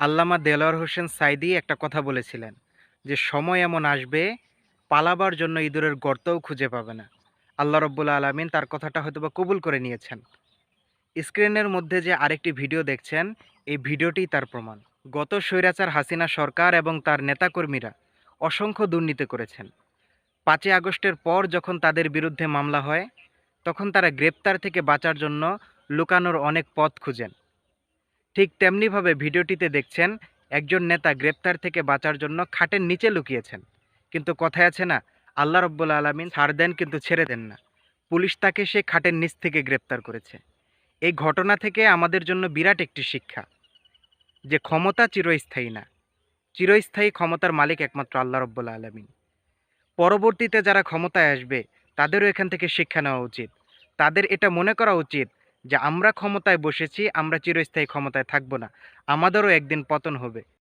আল্লামা দেলোয়ার হোসেন সাইদি একটা কথা বলেছিলেন যে, সময় এমন আসবে, পালাবার জন্য ইঁদুরের গর্তও খুঁজে পাবে না। আল্লাহ রব্বুল আলমিন তার কথাটা হয়তোবা কবুল করে নিয়েছেন। স্ক্রিনের মধ্যে যে আরেকটি ভিডিও দেখছেন, এই ভিডিওটি তার প্রমাণ। গত স্বৈরাচার হাসিনা সরকার এবং তার নেতাকর্মীরা অসংখ্য দুর্নীতি করেছেন। পাঁচই আগস্টের পর যখন তাদের বিরুদ্ধে মামলা হয়, তখন তারা গ্রেপ্তার থেকে বাঁচার জন্য লুকানোর অনেক পথ খুঁজেন। ঠিক তেমনিভাবে ভিডিওটিতে দেখছেন, একজন নেতা গ্রেপ্তার থেকে বাঁচার জন্য খাটের নিচে লুকিয়েছেন। কিন্তু কথায় আছে না, আল্লাহ রব্বুল আলমিন ছাড় দেন কিন্তু ছেড়ে দেন না। পুলিশ তাকে সে খাটের নিচ থেকে গ্রেপ্তার করেছে। এই ঘটনা থেকে আমাদের জন্য বিরাট একটি শিক্ষা যে ক্ষমতা চিরস্থায়ী না। চিরস্থায়ী ক্ষমতার মালিক একমাত্র আল্লাহ রব্বুল আলমিন। পরবর্তীতে যারা ক্ষমতায় আসবে, তাদেরও এখান থেকে শিক্ষা নেওয়া উচিত। তাদের এটা মনে করা উচিত যে আমরা ক্ষমতায় বসেছি আমরা চিরস্থায়ী ক্ষমতায় থাকব না। আমাদেরও একদিন পতন হবে।